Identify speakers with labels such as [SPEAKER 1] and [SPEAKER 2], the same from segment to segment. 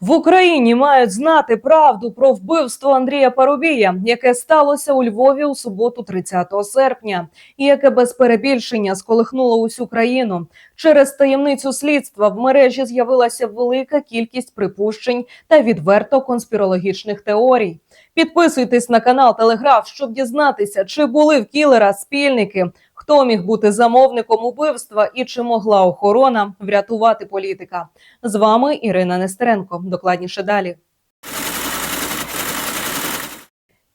[SPEAKER 1] В Україні мають знати правду про вбивство Андрія Парубія, яке сталося у Львові у суботу, 30 серпня, і яке без перебільшення сколихнуло усю країну. Через таємницю слідства в мережі з'явилася велика кількість припущень та відверто конспірологічних теорій. Підписуйтесь на канал Телеграф, щоб дізнатися, чи були в кілера спільники, хто міг бути замовником убивства і чи могла охорона врятувати політика. З вами Ірина Нестеренко. Докладніше далі.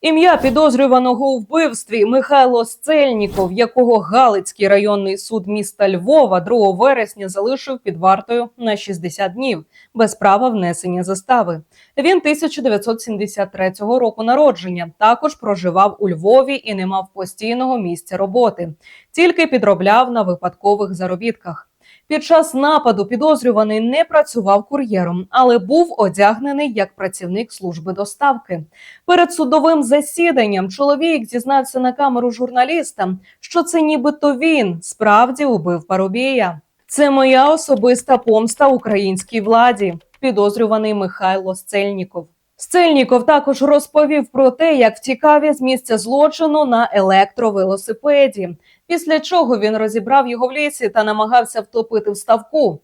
[SPEAKER 1] Ім'я підозрюваного у вбивстві Михайло Сцельніков, якого Галицький районний суд міста Львова 2 вересня залишив під вартою на 60 днів без права внесення застави. Він 1973 року народження. Також проживав у Львові і не мав постійного місця роботи, тільки підробляв на випадкових заробітках. Під час нападу підозрюваний не працював кур'єром, але був одягнений як працівник служби доставки. Перед судовим засіданням чоловік зізнався на камеру журналістам, що це нібито він справді убив Парубія. Це моя особиста помста українській владі, підозрюваний Михайло Сцельніков. Сцельніков також розповів про те, як втікав із місця злочину на електровелосипеді, після чого він розібрав його в лісі та намагався втопити в ставку.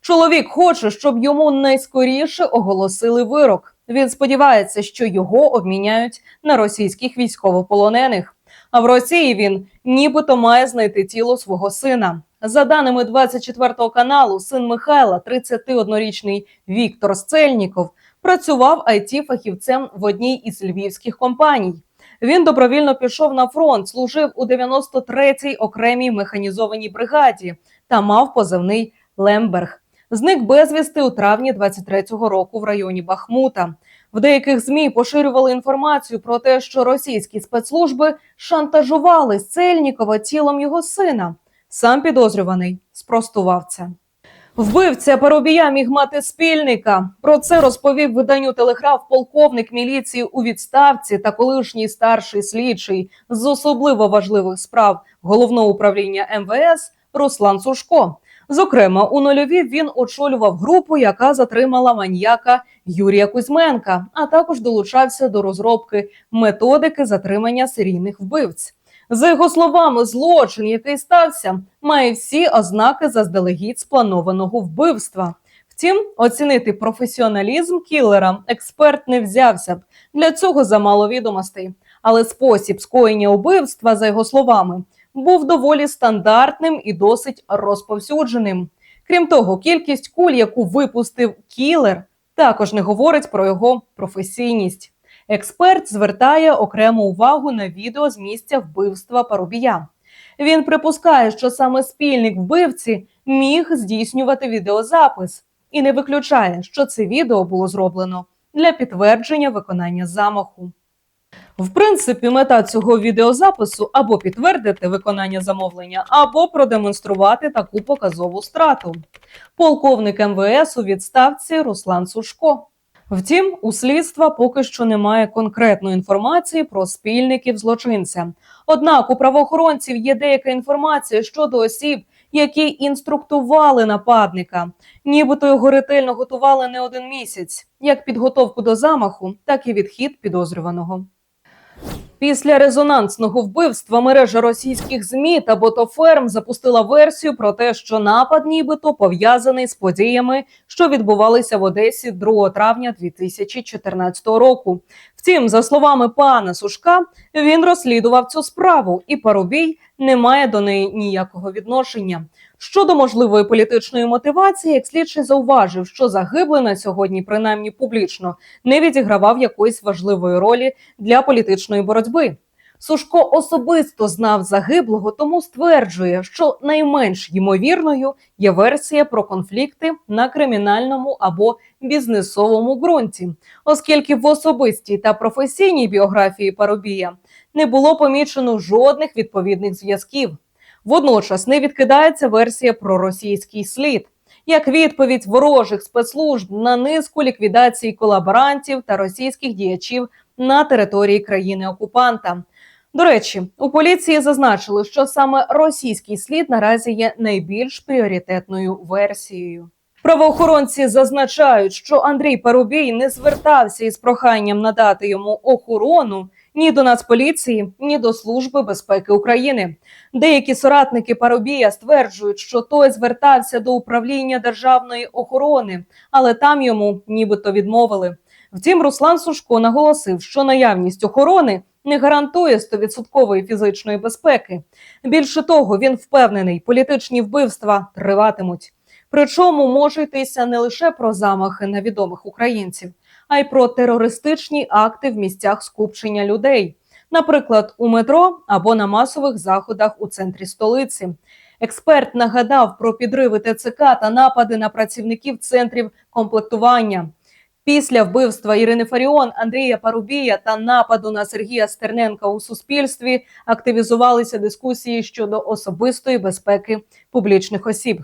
[SPEAKER 1] Чоловік хоче, щоб йому найскоріше оголосили вирок. Він сподівається, що його обміняють на російських військовополонених. А в Росії він нібито має знайти тіло свого сина. За даними 24 каналу, син Михайла, 31-ричний Віктор Сцельніков, працював it фахівцем в одній із львівських компаній. Він добровільно пішов на фронт, служив у 93-й окремій механізованій бригаді та мав позивний Лемберг. Зник безвісти у травні 23-го року в районі Бахмута. В деяких змі поширювали інформацію про те, що російські спецслужби шантажували Сцельнікова тілом його сина. Сам підозрюваний спростував це. Вбивця Парубія міг мати спільника. Про це розповів виданню телеграф полковник міліції у відставці та колишній старший слідчий з особливо важливих справ головного управління МВС Руслан Сушко. Зокрема, у нульові він очолював групу, яка затримала маньяка Юрія Кузьменка, а також долучався до розробки методики затримання серійних вбивць. За його словами, злочин, який стався, має всі ознаки заздалегідь спланованого вбивства. Втім, оцінити професіоналізм кілера експерт не взявся б для цього замало відомостей. Але спосіб скоєння убивства, за його словами, був доволі стандартним і досить розповсюдженим. Крім того, кількість куль, яку випустив кілер, також не говорить про його професійність. Експерт звертає окрему увагу на відео з місця вбивства Парубія. Він припускає, що саме спільник вбивці міг здійснювати відеозапис і не виключає, що це відео було зроблено для підтвердження виконання замаху. В принципі, мета цього відеозапису або підтвердити виконання замовлення, або продемонструвати таку показову страту. Полковник МВС у відставці Руслан Сушко. Втім, у слідства поки що немає конкретної інформації про спільників злочинця. Однак у правоохоронців є деяка інформація щодо осіб, які інструктували нападника, нібито його ретельно готували не один місяць, як підготовку до замаху, так і відхід підозрюваного. Після резонансного вбивства мережа російських змі та ботоферм запустила версію про те, що напад, нібито пов'язаний з подіями, що відбувалися в Одесі 2 травня 2014 року. Втім, за словами пана Сушка, він розслідував цю справу, і Парубій не має до неї ніякого відношення. Щодо можливої політичної мотивації, як слідчий зауважив, що загиблий на сьогодні, принаймні публічно, не відігравав якоїсь важливої ролі для політичної боротьби. Сушко особисто знав загиблого, тому стверджує, що найменш ймовірною є версія про конфлікти на кримінальному або бізнесовому ґрунті, оскільки в особистій та професійній біографії Парубія не було помічено жодних відповідних зв'язків. Водночас не відкидається версія про російський слід. Як відповідь ворожих спецслужб на низку ліквідацій колаборантів та російських діячів на території країни окупанта. До речі, у поліції зазначили, що саме російський слід наразі є найбільш пріоритетною версією. Правоохоронці зазначають, що Андрій Парубій не звертався із проханням надати йому охорону ні до Нацполіції, ні до Служби безпеки України. Деякі соратники Парубія стверджують, що той звертався до управління державної охорони, але там йому нібито відмовили. Втім, Руслан Сушко наголосив, що наявність охорони не гарантує 100% фізичної безпеки. Більше того, він впевнений, політичні вбивства триватимуть. Причому може йтися не лише про замахи на відомих українців, а й про терористичні акти в місцях скупчення людей, наприклад, у метро або на масових заходах у центрі столиці. Експерт нагадав про підриви ТЦК та напади на працівників центрів комплектування. Після вбивства Ірини Фаріон, Андрія Парубія та нападу на Сергія Стерненка у суспільстві активізувалися дискусії щодо особистої безпеки публічних осіб.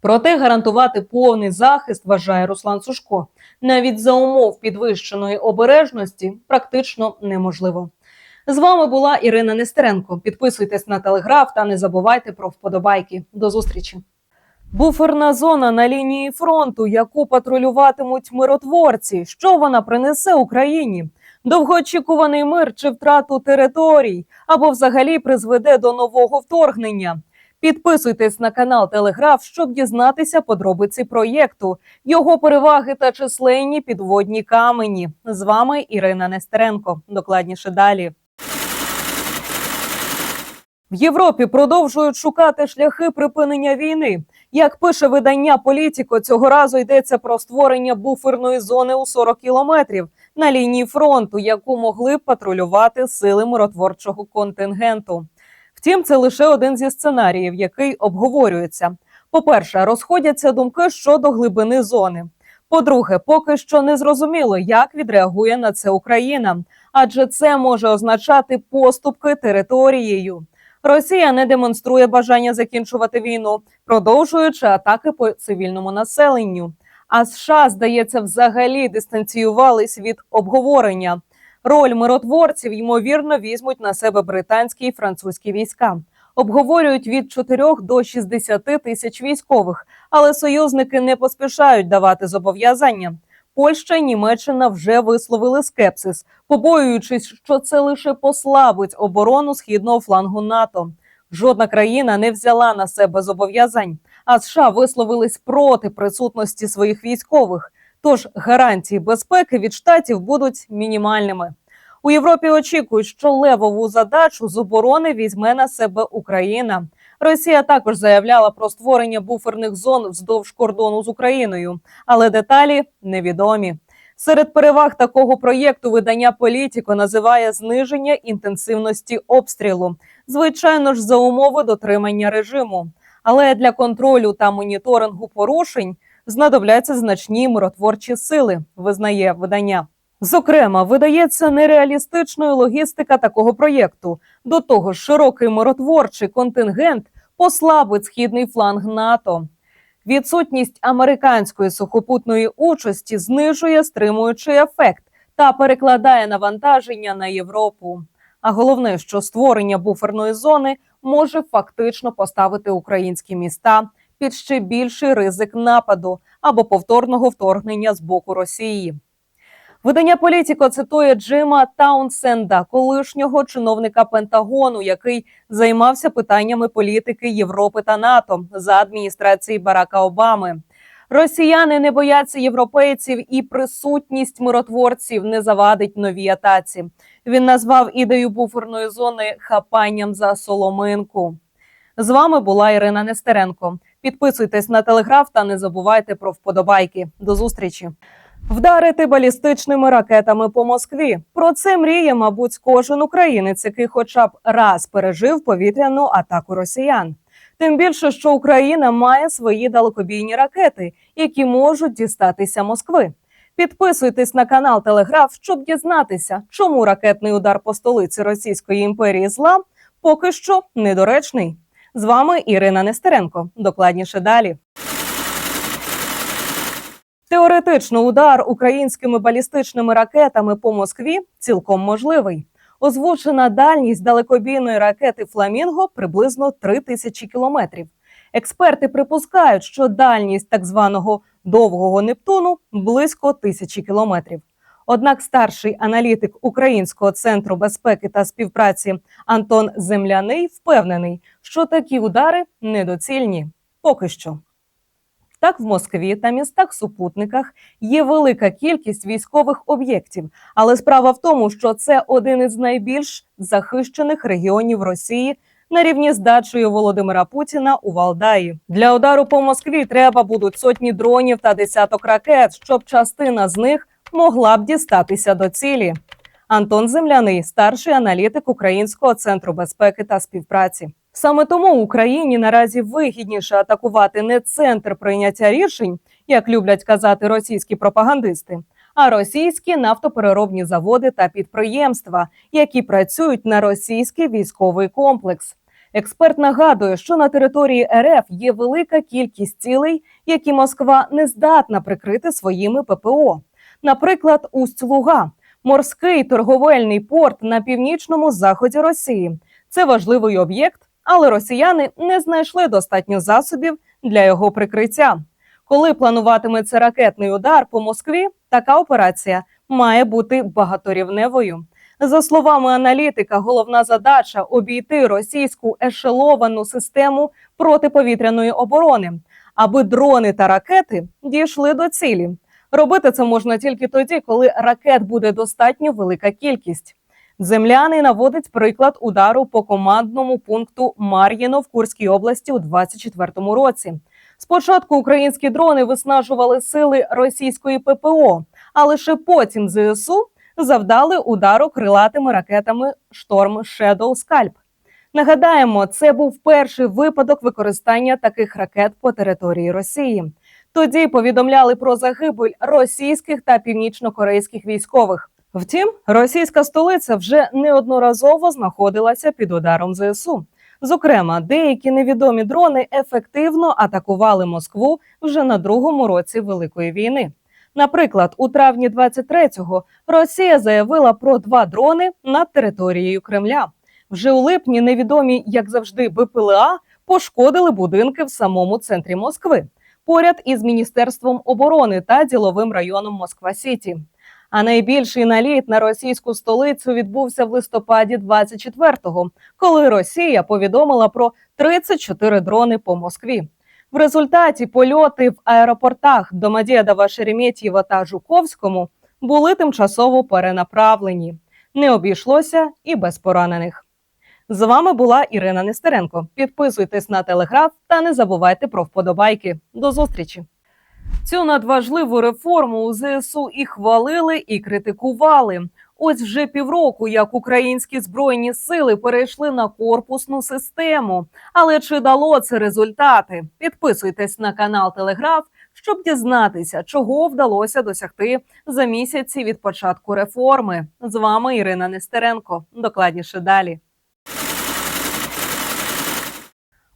[SPEAKER 1] Проте гарантувати повний захист, вважає Руслан Сушко, навіть за умов підвищеної обережності практично неможливо. З вами була Ірина Нестеренко. Підписуйтесь на телеграф та не забувайте про вподобайки. До зустрічі. Буферна зона на лінії фронту, яку патрулюватимуть миротворці. Що вона принесе Україні? Довгоочікуваний мир чи втрату територій або взагалі призведе до нового вторгнення. Підписуйтесь на канал Телеграф, щоб дізнатися подробиці проєкту, його переваги та численні підводні камені. З вами Ірина Нестеренко. Докладніше далі. В Європі продовжують шукати шляхи припинення війни. Як пише видання Політіко, цього разу йдеться про створення буферної зони у 40 кілометрів на лінії фронту, яку могли б патрулювати сили миротворчого контингенту. Втім, це лише один зі сценаріїв, який обговорюється. По-перше, розходяться думки щодо глибини зони. По-друге, поки що не зрозуміло, як відреагує на це Україна, адже це може означати поступки територією. Росія не демонструє бажання закінчувати війну, продовжуючи атаки по цивільному населенню. А США, здається, взагалі дистанціювались від обговорення. Роль миротворців ймовірно візьмуть на себе британські і французькі війська. Обговорюють від 4 до 60 тисяч військових, але союзники не поспішають давати зобов'язання. Польща і Німеччина вже висловили скепсис, побоюючись, що це лише послабить оборону східного флангу НАТО. Жодна країна не взяла на себе зобов'язань, а США висловились проти присутності своїх військових. Тож гарантії безпеки від штатів будуть мінімальними. У Європі очікують, що левову задачу з оборони візьме на себе Україна. Росія також заявляла про створення буферних зон вздовж кордону з Україною, але деталі невідомі. Серед переваг такого проєкту видання Політіко називає зниження інтенсивності обстрілу, звичайно ж, за умови дотримання режиму. Але для контролю та моніторингу порушень знадобляться значні миротворчі сили, визнає видання. Зокрема, видається нереалістичною логістика такого проєкту. До того ж, широкий миротворчий контингент послабить східний фланг НАТО. Відсутність американської сухопутної участі знижує стримуючий ефект та перекладає навантаження на Європу. А головне, що створення буферної зони може фактично поставити українські міста під ще більший ризик нападу або повторного вторгнення з боку Росії. Видання Політіко цитує Джима Таунсенда, колишнього чиновника Пентагону, який займався питаннями політики Європи та НАТО за адміністрації Барака Обами. Росіяни не бояться європейців, і присутність миротворців не завадить новій атаці. Він назвав ідею буферної зони хапанням за соломинку. З вами була Ірина Нестеренко. Підписуйтесь на телеграф та не забувайте про вподобайки. До зустрічі. Вдарити балістичними ракетами по Москві. Про це мріє, мабуть, кожен українець, який хоча б раз пережив повітряну атаку росіян. Тим більше, що Україна має свої далекобійні ракети, які можуть дістатися Москви. Підписуйтесь на канал Телеграф, щоб дізнатися, чому ракетний удар по столиці Російської імперії зла поки що недоречний. З вами Ірина Нестеренко. Докладніше далі. Теоретично удар українськими балістичними ракетами по Москві цілком можливий. Озвучена дальність далекобійної ракети Фламінго приблизно 3 тисячі кілометрів. Експерти припускають, що дальність так званого довгого Нептуну близько тисячі кілометрів. Однак старший аналітик Українського центру безпеки та співпраці Антон Земляний впевнений, що такі удари недоцільні. Поки що. Так, в Москві та містах-супутниках є велика кількість військових об'єктів, але справа в тому, що це один із найбільш захищених регіонів Росії на рівні з дачею Володимира Путіна у Валдаї. Для удару по Москві треба будуть сотні дронів та десяток ракет, щоб частина з них могла б дістатися до цілі. Антон Земляний, старший аналітик Українського центру безпеки та співпраці. Саме тому Україні наразі вигідніше атакувати не центр прийняття рішень, як люблять казати російські пропагандисти, а російські нафтопереробні заводи та підприємства, які працюють на російський військовий комплекс. Експерт нагадує, що на території РФ є велика кількість цілей, які Москва не здатна прикрити своїми ППО. Наприклад, Усть-Луга – морський торговельний порт на північному заході Росії. Це важливий об'єкт, але росіяни не знайшли достатньо засобів для його прикриття. Коли плануватиметься ракетний удар по Москві, така операція має бути багаторівневою. За словами аналітика, головна задача обійти російську ешеловану систему протиповітряної оборони, аби дрони та ракети дійшли до цілі. Робити це можна тільки тоді, коли ракет буде достатньо велика кількість. Земляний наводить приклад удару по командному пункту Мар'їно в Курській області у 24-му році. Спочатку українські дрони виснажували сили російської ППО, а лише потім ЗСУ завдали удару крилатими ракетами Шторм Shadow Скальп. Нагадаємо, це був перший випадок використання таких ракет по території Росії. Тоді повідомляли про загибель російських та північнокорейських військових. Втім, російська столиця вже неодноразово знаходилася під ударом ЗСУ. Зокрема, деякі невідомі дрони ефективно атакували Москву вже на другому році Великої війни. Наприклад, у травні 23-го Росія заявила про два дрони над територією Кремля. Вже у липні невідомі, як завжди, БПЛА пошкодили будинки в самому центрі Москви, поряд із міністерством оборони та діловим районом Москва Сіті. А найбільший наліт на російську столицю відбувся в листопаді 24-го, коли Росія повідомила про 34 дрони по Москві. В результаті польоти в аеропортах Домодєдова, Шереметьєва та Жуковському були тимчасово перенаправлені. Не обійшлося і без поранених. З вами була Ірина Нестеренко. Підписуйтесь на телеграф та не забувайте про вподобайки. До зустрічі! Цю надважливу реформу у ЗСУ і хвалили, і критикували. Ось вже півроку, як українські збройні сили перейшли на корпусну систему. Але чи дало це результати? Підписуйтесь на канал Телеграф, щоб дізнатися, чого вдалося досягти за місяці від початку реформи. З вами Ірина Нестеренко. Докладніше далі.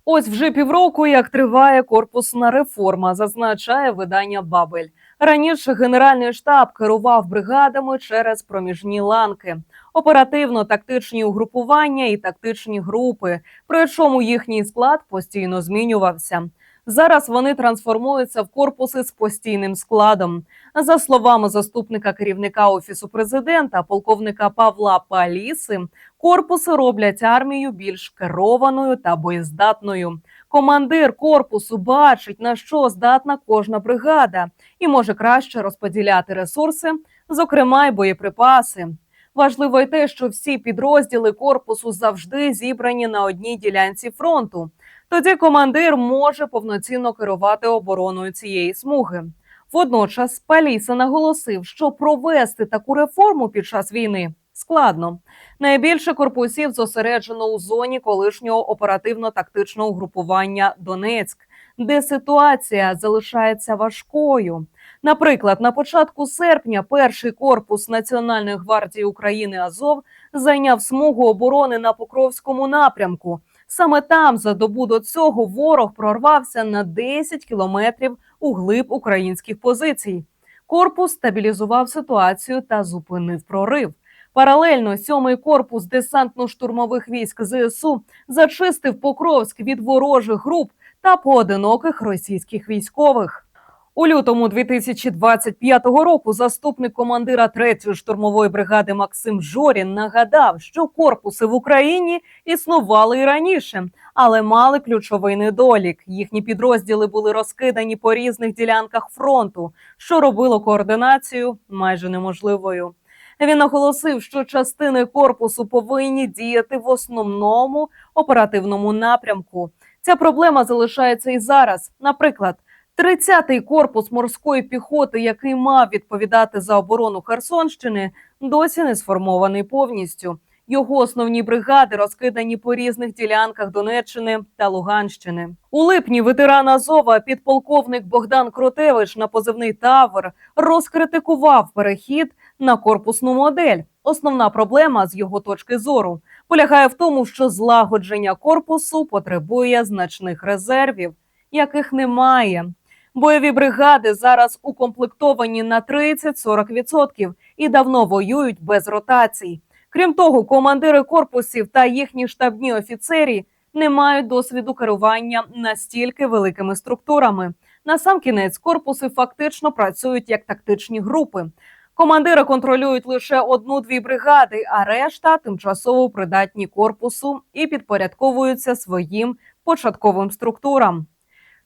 [SPEAKER 1] Ось вже півроку, як триває корпусна реформа, зазначає видання Бабель. Раніше Генеральний штаб керував бригадами через проміжні ланки, оперативно-тактичні угрупування і тактичні групи. Причому їхній склад постійно змінювався. Зараз вони трансформуються в корпуси з постійним складом. За словами заступника керівника офісу президента, полковника Павла Паліси, корпуси роблять армію більш керованою та боєздатною. Командир корпусу бачить на що здатна кожна бригада, і може краще розподіляти ресурси, зокрема й боєприпаси. Важливо й те, що всі підрозділи корпусу завжди зібрані на одній ділянці фронту. Тоді командир може повноцінно керувати обороною цієї смуги. Водночас Паліса наголосив, що провести таку реформу під час війни складно. Найбільше корпусів зосереджено у зоні колишнього оперативно-тактичного угрупування Донецьк, де ситуація залишається важкою. Наприклад, на початку серпня перший корпус Національної гвардії України Азов зайняв смугу оборони на Покровському напрямку. Саме там за добу до цього ворог прорвався на 10 кілометрів у глиб українських позицій. Корпус стабілізував ситуацію та зупинив прорив. Паралельно сьомий корпус десантно-штурмових військ ЗСУ зачистив Покровськ від ворожих груп та поодиноких російських військових. У лютому 2025 року заступник командира 3-ї штурмової бригади Максим Жорін нагадав, що корпуси в Україні існували і раніше, але мали ключовий недолік. Їхні підрозділи були розкидані по різних ділянках фронту, що робило координацію майже неможливою. Він наголосив, що частини корпусу повинні діяти в основному оперативному напрямку. Ця проблема залишається і зараз. Наприклад, 30-й корпус морської піхоти, який мав відповідати за оборону Херсонщини, досі не сформований повністю. Його основні бригади розкидані по різних ділянках Донеччини та Луганщини. У липні ветеран Азова, підполковник Богдан Кротевич на позивний Тавр, розкритикував перехід на корпусну модель. Основна проблема з його точки зору полягає в тому, що злагодження корпусу потребує значних резервів, яких немає. Бойові бригади зараз укомплектовані на 30-40% і давно воюють без ротацій. Крім того, командири корпусів та їхні штабні офіцері не мають досвіду керування настільки великими структурами. Насамкінець корпуси фактично працюють як тактичні групи. Командири контролюють лише одну-дві бригади, а решта тимчасово придатні корпусу і підпорядковуються своїм початковим структурам.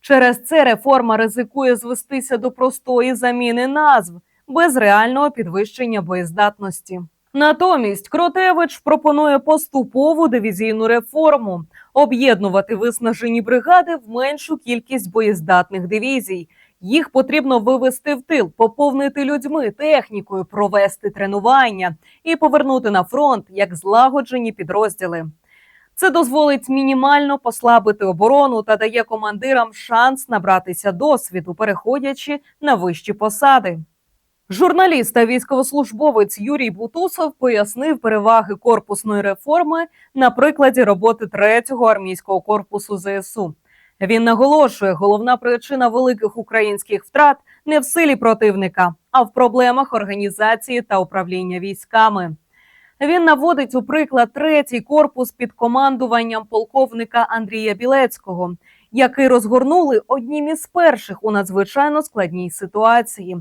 [SPEAKER 1] Через це реформа ризикує звестися до простої заміни назв без реального підвищення боєздатності. Натомість Кротевич пропонує поступову дивізійну реформу об'єднувати виснажені бригади в меншу кількість боєздатних дивізій. Їх потрібно вивести в тил, поповнити людьми, технікою, провести тренування і повернути на фронт як злагоджені підрозділи. Це дозволить мінімально послабити оборону та дає командирам шанс набратися досвіду, переходячи на вищі посади. Журналіст та військовослужбовець Юрій Бутусов пояснив переваги корпусної реформи на прикладі роботи 3-го армійського корпусу ЗСУ. Він наголошує, головна причина великих українських втрат не в силі противника, а в проблемах організації та управління військами. Він наводить у приклад третій корпус під командуванням полковника Андрія Білецького, який розгорнули однім із перших у надзвичайно складній ситуації.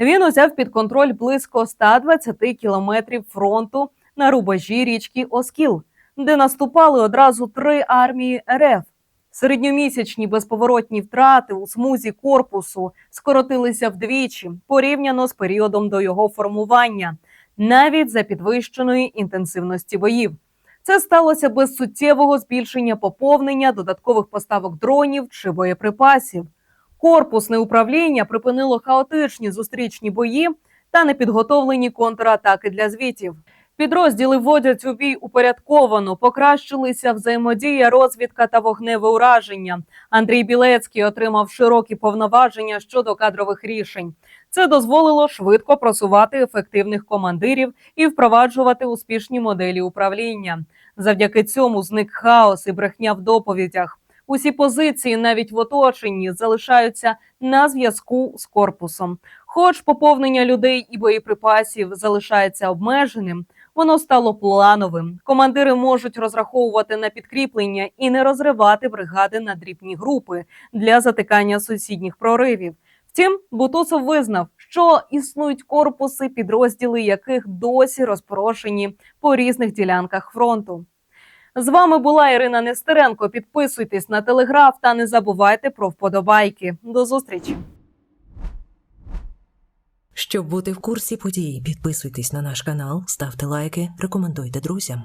[SPEAKER 1] Він узяв під контроль близько 120 кілометрів фронту на рубежі річки Оскіл, де наступали одразу три армії РФ. Середньомісячні безповоротні втрати у смузі корпусу скоротилися вдвічі порівняно з періодом до його формування, навіть за підвищеної інтенсивності боїв. Це сталося без суттєвого збільшення поповнення, додаткових поставок дронів чи боєприпасів. Корпусне управління припинило хаотичні зустрічні бої та непідготовлені контратаки для звітів. Підрозділи вводять у бій упорядковано, покращилися взаємодія, розвідка та вогневе ураження. Андрій Білецький отримав широкі повноваження щодо кадрових рішень. Це дозволило швидко просувати ефективних командирів і впроваджувати успішні моделі управління. Завдяки цьому зник хаос і брехня в доповідях. Усі позиції, навіть в оточенні, залишаються на зв'язку з корпусом. Хоч поповнення людей і боєприпасів залишається обмеженим, воно стало плановим. Командири можуть розраховувати на підкріплення і не розривати бригади на дрібні групи для затикання сусідніх проривів. Втім, Бутусов визнав, що існують корпуси, підрозділи яких досі розпорошені по різних ділянках фронту. З вами була Ірина Нестеренко. Підписуйтесь на телеграф та не забувайте про вподобайки. До зустрічі.
[SPEAKER 2] Щоб бути в курсі подій, підписуйтесь на наш канал, ставте лайки, рекомендуйте друзям.